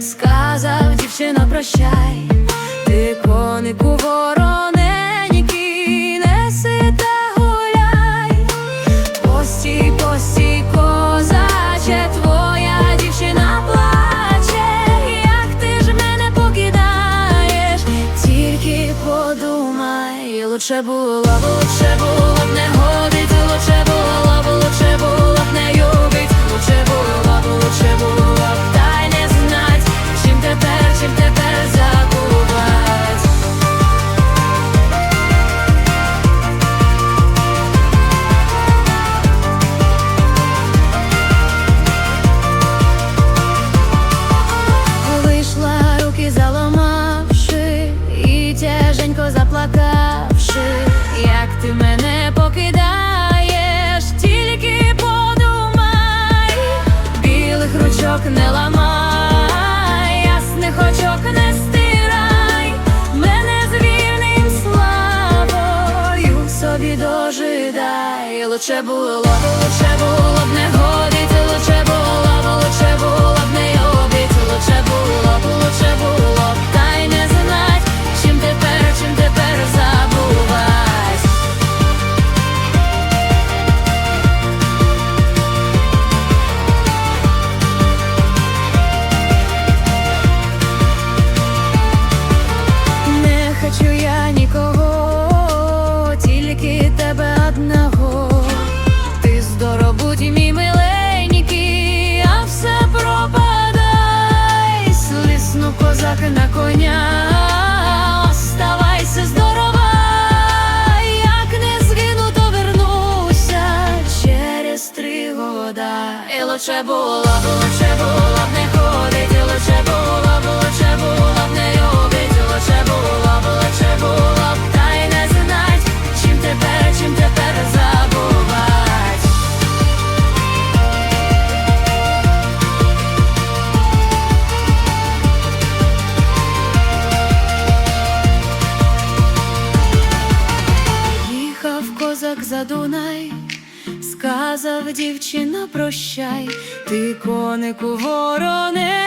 Сказав дівчина, прощай, ти конику ворог. лучше було, лучше було б не Наче було. верхи на коня, оставайся здорова, як не згину, то вернуся через три года. І лучше була, лучше була б не ходить, і лучше була, лучше була б не як задунай, сказав дівчина, прощай, ти конику вороне.